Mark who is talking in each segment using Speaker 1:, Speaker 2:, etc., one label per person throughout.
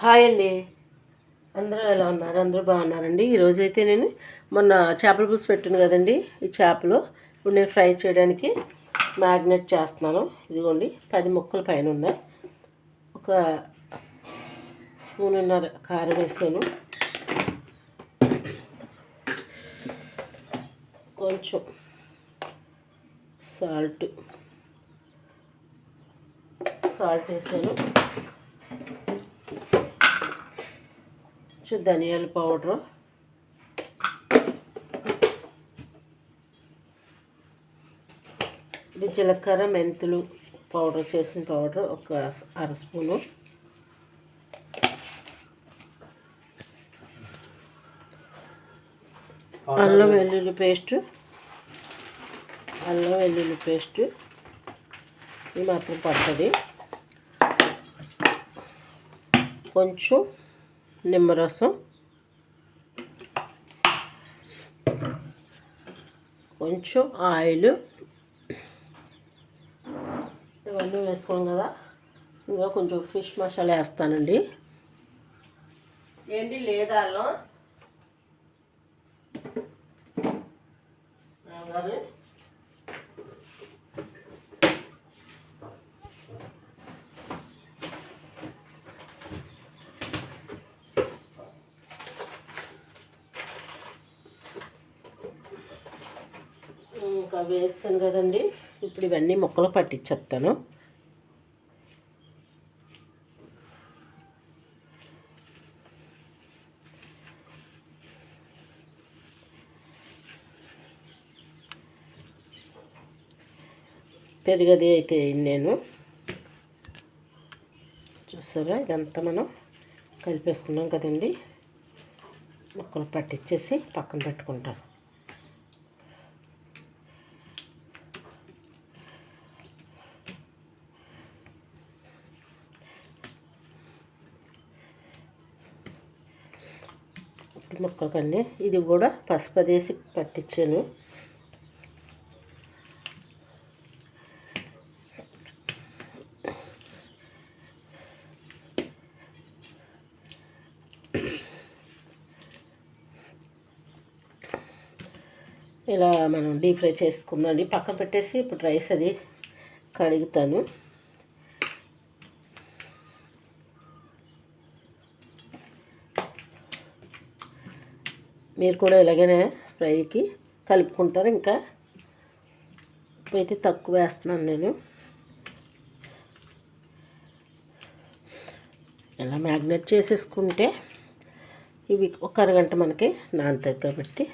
Speaker 1: Hi అండి. అందరూ ఎలా ఉన్నారు? అందరూ బాగున్నారండి? ఈరోజు అయితే నేను మొన్న చేపల పులుసు పెట్టాను కదండి ఈ చేపలు. ఇప్పుడు నేను ఫ్రై చేయడానికి మ్యాగ్నెట్ చేస్తున్నాను. ఇదిగోండి పది ముక్కల పైన ఉన్నాయి. ఒక స్పూన్ ఉన్నర కారం వేసాను. కొంచెం సాల్ట్. సాల్ట్ వేసాను. కొంచెం ధనియాల పౌడరు. ఇది జీలకర్ర మెంతులు పౌడర్ చేసిన పౌడర్ ఒక అర స్పూను. అల్లం వెల్లుల్లి పేస్ట్. అల్లం వెల్లుల్లి పేస్ట్. ఇది మాత్రం పడుతుంది కొంచెం నిమ్మరసం. కొంచెం ఆయిల్. ఇవన్నీ వేసుకోం కదా. ఇంకా కొంచెం ఫిష్ మసాలా వేస్తానండి. ఏంటి లేదా అల్లం గారు ఇంకా వేసాను కదండి. ఇప్పుడు ఇవన్నీ ముక్కలు పట్టించేస్తాను. పెరుగది అయితే నేను. చూసారా? ఇదంతా మనం కలిపేసుకున్నాం కదండి. ముక్కలు పట్టించేసి పక్కన పెట్టుకుంటాను. ముక్కకండి ఇది కూడా పసుపు వేసి పట్టించాను. ఇలా మనం డీప్ ఫ్రై చేసుకుందండి పక్కన పెట్టేసి ఇప్పుడు రైస్ అది కడుగుతాను. మీరు కూడా ఇలాగనే ఫ్రైకి కలుపుకుంటారు. ఇంకా అయితే తక్కువ వేస్తున్నాను నేను. ఇలా మ్యాగ్నెట్ చేసేసుకుంటే ఇవి ఒక అరగంట మనకి నానుతాయి కాబట్టి.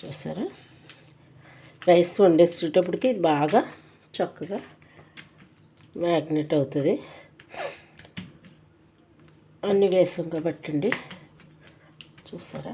Speaker 1: చూసారా? రైస్ వండేసేటప్పటికి బాగా చక్కగా మ్యాగ్నెట్ అవుతుంది. అన్నీ వేసాం కాబట్టి అండి చూసారా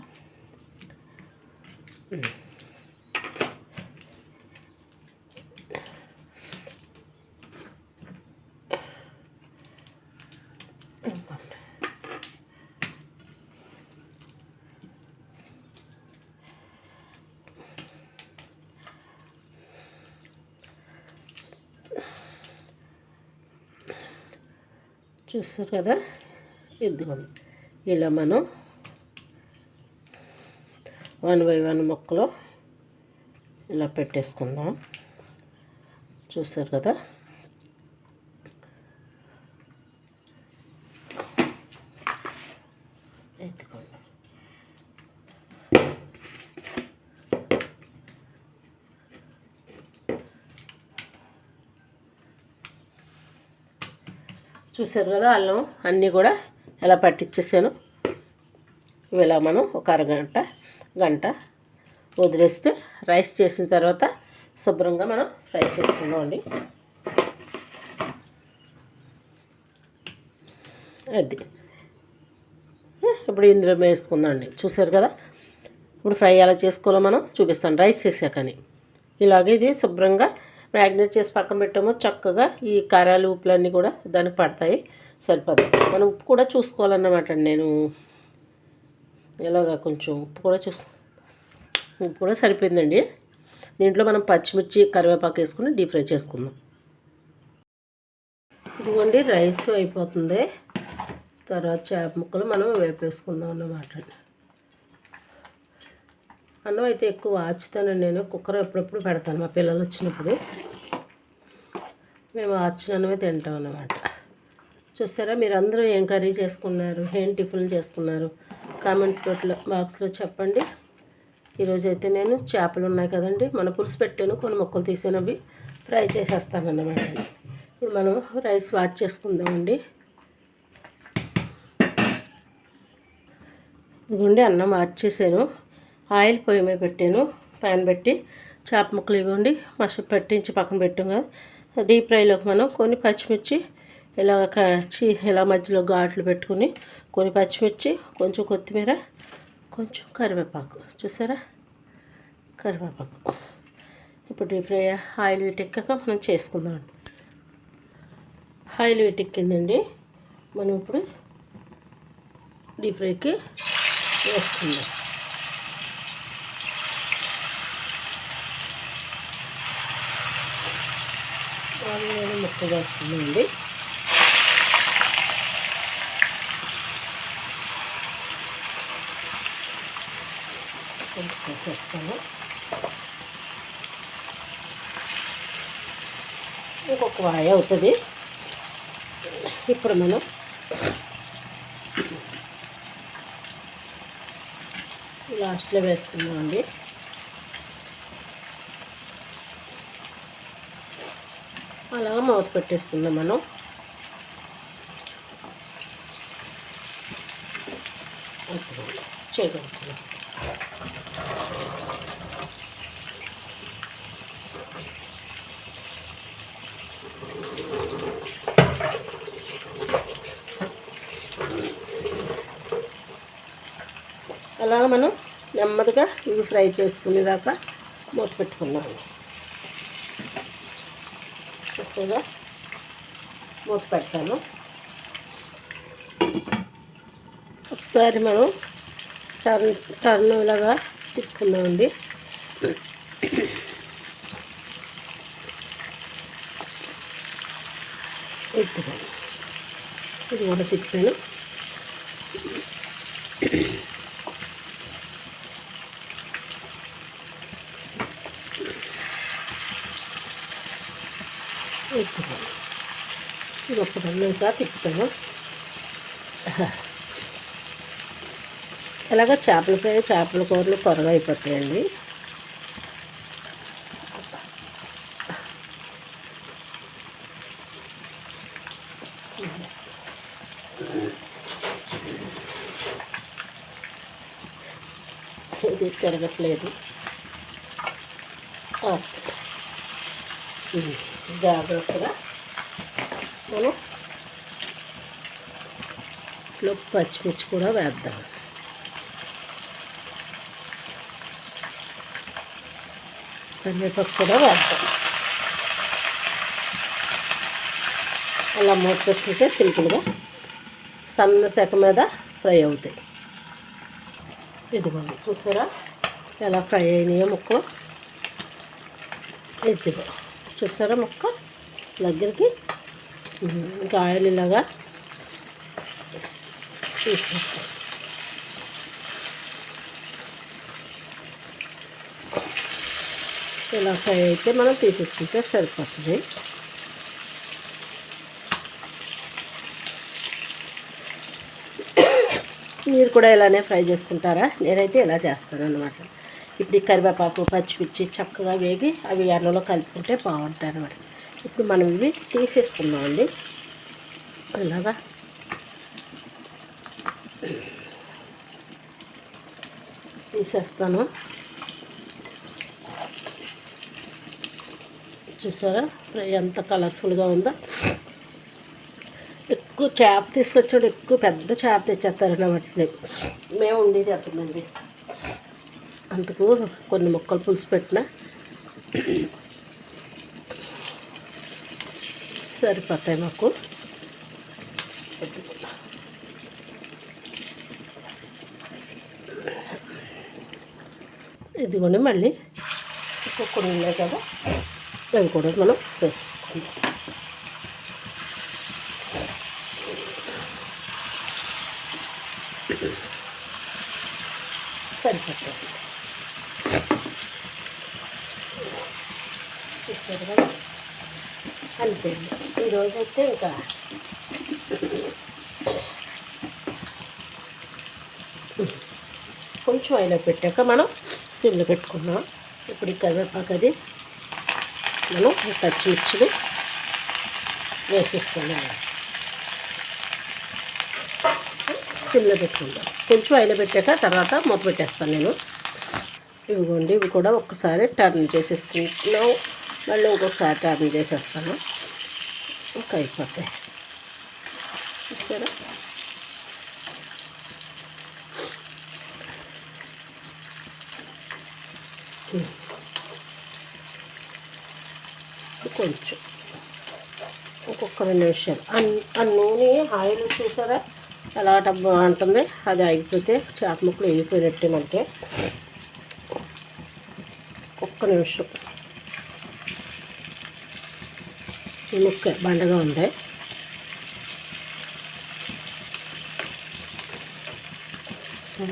Speaker 1: చూస్తారు కదా? ఇదిగోండి. ఇలా మనం వన్ బై వన్ మొక్కలు ఇలా పెట్టేసుకుందాం. చూసారు కదా? ఎత్తుకోండి చూసారు కదా? అల్లం అన్నీ కూడా ఎలా పట్టించేసాను ఇలా మనం ఒక అరగంట గంట వదిలేస్తే రైస్ చేసిన తర్వాత శుభ్రంగా మనం ఫ్రై చేసుకుందాం అండి. అది. ఇప్పుడు ఇందులో వేసుకుందామండి చూసారు కదా? ఇప్పుడు ఫ్రై ఎలా చేసుకోవాలో మనం చూపిస్తాను. రైస్ చేసాకని. ఇలాగే ఇది శుభ్రంగా మ్యాగ్నేట్ చేసి పక్కన పెట్టాము. చక్కగా ఈ కారాలు ఉప్పులన్నీ కూడా దానికి పడతాయి. సరిపోదు. మనం ఉప్పు కూడా చూసుకోవాలన్నమాట నేను. ఎలాగా కొంచెం ఉప్పు కూడా చూసు ఉప్పు కూడా సరిపోయిందండి. దీంట్లో మనం పచ్చిమిర్చి కరివేపాకు వేసుకుని డీప్ ఫ్రై చేసుకుందాం. ఇదిగోండి రైస్ అయిపోతుంది. తర్వాత చేప ముక్కలు మనం వేపేసుకుందాం అన్నమాట అన్నం అయితే ఎక్కువ ఆచుతానండి నేను. కుక్కర్ ఎప్పుడప్పుడు పెడతాను మా పిల్లలు వచ్చినప్పుడు. మేము ఆచిన అన్నమే తింటాం అన్నమాట. చూసారా? మీరు అందరూ ఏం కర్రీ చేసుకున్నారు? ఏం టిఫిన్ చేసుకున్నారు? కామెంట్ బాక్స్లో చెప్పండి. ఈరోజు అయితే నేను చేపలు ఉన్నాయి కదండి. మన పులుసు పెట్టాను కొన్ని మొక్కలు అవి ఫ్రై చేసేస్తాను అన్నమాట ఇప్పుడు మనం రైస్ వాచ్ చేసుకుందామండి. ఇదిగోండి అన్నం మార్చేసాను ఆయిల్ పొయ్యి మీద పెట్టాను ప్యాన్ పెట్టి. చేప ముక్కలు ఇవ్వండి మస పెట్టించి పక్కన పెట్టాం కదా. డీప్ ఫ్రైలోకి మనం కొన్ని పచ్చిమిర్చి ఇలా కచ్చి ఇలా మధ్యలో ఘాట్లు పెట్టుకుని కొన్ని పచ్చిమిర్చి కొంచెం కొత్తిమీర కొంచెం కరివేపాకు. చూసారా? కరివేపాకు. ఇప్పుడు డీప్ ఫ్రై ఆయిల్ వీటెక్కాక మనం చేసుకుందాం ఆయిల్ వీటెక్కిందండి. మనం ఇప్పుడు డీప్ ఫ్రైకి వేసుకుందాం. ముక్కగా వస్తుందండి. వేస్తాను ఇంకొక వాయి అవుతుంది. ఇప్పుడు మనం లాస్ట్లో వేస్తున్నామండి. అలా మౌత్ పెట్టేస్తున్నాం మనం. చేయగలుగుతున్నాం అలా మనం నెమ్మదిగా ఇవి ఫ్రై చేసుకునేదాకా మూత పెట్టుకున్నాము. చక్కగా మూత పెడతాను ఒకసారి మనం టర్న్ టర్న్ ఇలాగా తిప్పుకున్నామండి ఇది కూడా తిప్పాను. తిప్పుతాను ఇది ఒక రెండు తిప్పుతాను. ఇలాగ చేపల ఫ్రై చేపల కూరలు కొరగా అయిపోతాయండి. ఇది తిరగట్లేదు. జాగ్రత్తగా మనం పచ్చిమిర్చి కూడా వేద్దాం. కరివేపాకు కూడా వేద్దాం. అలా మూత పెట్టుకుంటే సింపుల్గా సన్న సెక మీద ఫ్రై అవుతాయి. ఇదిగోండి చూసారా ఎలా ఫ్రై అయినాయో ముక్క ఇదిగో. చూసారా మొక్క? దగ్గరికి? ఇంకా ఆయిల్ ఇలాగా తీసేస్తాం. ఇలా ఫ్రై అయితే మనం తీసేసుకుంటే సరిపోతుంది. మీరు కూడా ఇలానే ఫ్రై చేసుకుంటారా? నేనైతే ఇలా చేస్తాను అనమాట ఇప్పుడు ఈ కరివేపాకు పచ్చిమిర్చి చక్కగా వేగి అవి ఎర్రలో కలుపుకుంటే బాగుంటాయి అనమాట ఇప్పుడు మనం ఇవి తీసేసుకుందామండి. ఇలాగా తీసేస్తాను. చూసారా? ఫ్రై ఎంత కలర్ఫుల్గా ఉందో. ఎక్కువ చేప తీసుకొచ్చాడు ఎక్కువ పెద్ద చేప తెచ్చేస్తారన్నమాట. మేము ఉండి చెప్పండి అందుకు కొన్ని ముక్కలు పులుసు పెట్టిన. సరిపోతాయి మాకు. ఇదిగోండి మళ్ళీ. ఇంకొక ఉన్నాయి కదా. అవి కూడా మనం వేసుకుందాం సరిపోతుంది చూస్తారు కదా అంతే ఈరోజు అయితే ఇంకా కొంచెం ఆయిల్ పెట్టాక మనం సిమ్లు పెట్టుకున్నాం. ఇప్పుడు ఈ కరివేపాకు అది మనం పచ్చిమిర్చిలు వేసేసుకున్నాం. సిమ్లో పెట్టుకుందాం కొంచెం ఆయిల్ పెట్టాక తర్వాత మూత పెట్టేస్తాను నేను. ఇవిగోండి ఇవి కూడా ఒక్కసారి టర్న్ చేసేసుకుంటున్నాం. మళ్ళీ ఇంకొకసారి టర్న్ చేసేస్తాను. ఇంకా అయిపోతాయి. సరే కొంచెం. ఒక్కొక్క రెండు నిమిషాలు అన్ ఆ నూనె ఆయిల్ చూసారా? ఎలా డబ్బు అంటుంది? అది ఆగిపోతే చేప ముక్కలు వేగిపోయినట్టే మనకి. ఒక్క నిమిషం. ఈ ముక్క బండగా ఉంది.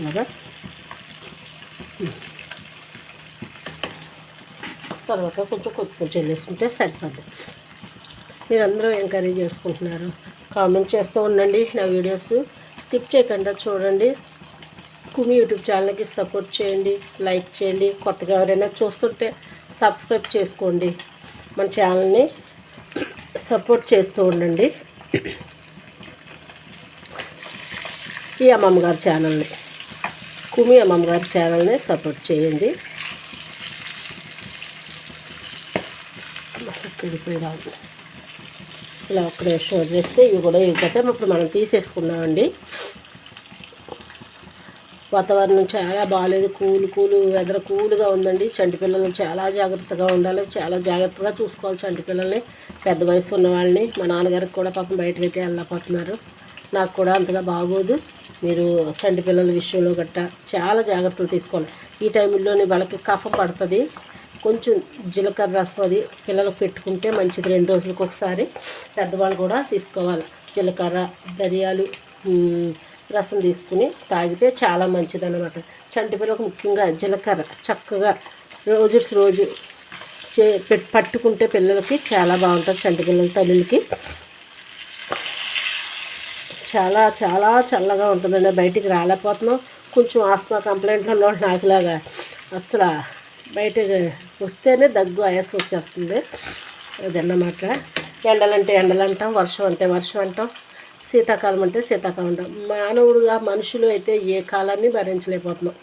Speaker 1: కదా తర్వాత కొంచెం కొత్తిమీర చెల్లేసుకుంటే సరిపోద్ది. మీరందరూ ఎంకరేజ్ చేసుకుంటున్నారు? కామెంట్ చేస్తూ ఉండండి నా వీడియోస్. స్కిప్ చేయకుండా చూడండి. కుమి యూట్యూబ్ ఛానల్కి సపోర్ట్ చేయండి లైక్ చేయండి కొత్తగా ఎవరైనా చూస్తుంటే సబ్స్క్రైబ్ చేసుకోండి. మన ఛానల్ని సపోర్ట్ చేస్తూ ఉండండి. ఈ అమ్మమ్మ గారి ఛానల్ని కుమి అమ్మమ్మ గారి ఛానల్ని సపోర్ట్ చేయండి. ఇలా ఒక నిమిషం వదిలేస్తే ఇవి కూడా ఇవి ఇవ్వకపోతే ఇప్పుడు మనం తీసేసుకున్నామండి వాతావరణం చాలా బాగాలేదు కూలు కూలు వెదర్ కూల్గా ఉందండి. చంటి పిల్లలు చాలా జాగ్రత్తగా ఉండాలి చాలా జాగ్రత్తగా చూసుకోవాలి చంటి పిల్లల్ని. పెద్ద వయసు ఉన్న వాళ్ళని మా నాన్నగారికి కూడా పాపం బయటకు అయితే వెళ్ళకపోతున్నారు నాకు కూడా అంతగా బాగోదు. మీరు చంటి పిల్లల విషయంలో గట్టా చాలా జాగ్రత్తలు తీసుకోవాలి ఈ టైంలోనే వాళ్ళకి కఫ పడుతుంది కొంచెం జీలకర్ర రసం అది పిల్లలకు పెట్టుకుంటే మంచిది. రెండు రోజులకు ఒకసారి పెద్దవాళ్ళు కూడా తీసుకోవాలి. జీలకర్ర ధనియాలు రసం తీసుకుని తాగితే చాలా మంచిది అనమాట చంటి ముఖ్యంగా జీలకర్ర చక్కగా రోజు రోజు చే పట్టుకుంటే పిల్లలకి చాలా బాగుంటుంది చంటిపిల్లల తల్లులకి. చాలా చాలా చల్లగా ఉంటుందండి బయటికి రాలేకపోతున్నాం. కొంచెం ఆస్మా కంప్లైంట్లు ఉన్న నాకులాగా అసలు బయటకు వస్తేనే దగ్గు ఆయాసం వచ్చేస్తుంది. అదన్నమాట. ఎండలంటే ఎండలు అంటాం వర్షం అంటే వర్షం అంటాం. శీతాకాలం అంటే శీతాకాలం మానవుడుగా మనుషులు అయితే ఏ కాలాన్ని భరించలేకపోతున్నాం.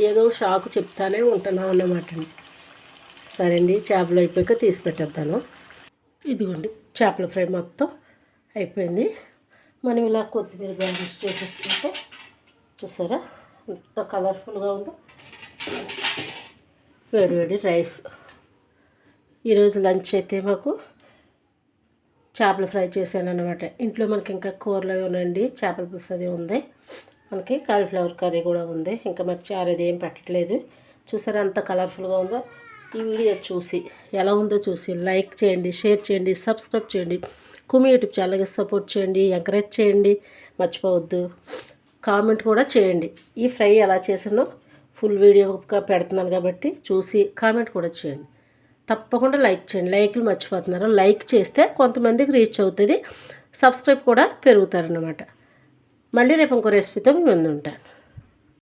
Speaker 1: ఏదో షాకు చెప్తానే ఉంటున్నాం అన్నమాట అండి. సరే అండి చేపలు అయిపోయాక తీసి పెట్టేద్దాను. ఇదిగోండి చేపల ఫ్రై మొత్తం అయిపోయింది. మనం ఇలా కొత్తిమీర గార్నిష్ చేసేసుకుంటే చూసారా? ఎంత కలర్ఫుల్గా ఉందో. వేడి వేడి రైస్. ఈరోజు లంచ్ అయితే మాకు చేపలు ఫ్రై చేశాను అనమాట ఇంట్లో మనకి ఇంకా కూరలు ఉన్నాయండి. చేపల పులుసు అది ఉంది. మనకి కాలీఫ్లవర్ కర్రీ కూడా ఉంది. ఇంకా మరి చారు అది ఏం పెట్టట్లేదు. చూసారా అంత కలర్ఫుల్గా ఉందో? ఈ వీడియో చూసి ఎలా ఉందో చూసి లైక్ చేయండి షేర్ చేయండి సబ్స్క్రైబ్ చేయండి. కుమి యూట్యూబ్ ఛానల్కి సపోర్ట్ చేయండి ఎంకరేజ్ చేయండి. మర్చిపోవద్దు. కామెంట్ కూడా చేయండి. ఈ ఫ్రై ఎలా చేసానో ఫుల్ వీడియోగా పెడుతున్నాను కాబట్టి చూసి కామెంట్ కూడా చేయండి. తప్పకుండా లైక్ చేయండి. లైక్లు మర్చిపోతున్నారు? లైక్ చేస్తే కొంతమందికి రీచ్ అవుతుంది. సబ్స్క్రైబ్ కూడా పెరుగుతారనమాట మళ్ళీ రేపు ఇంకో రెసిపీతో మీ ముందు ఉంటాను.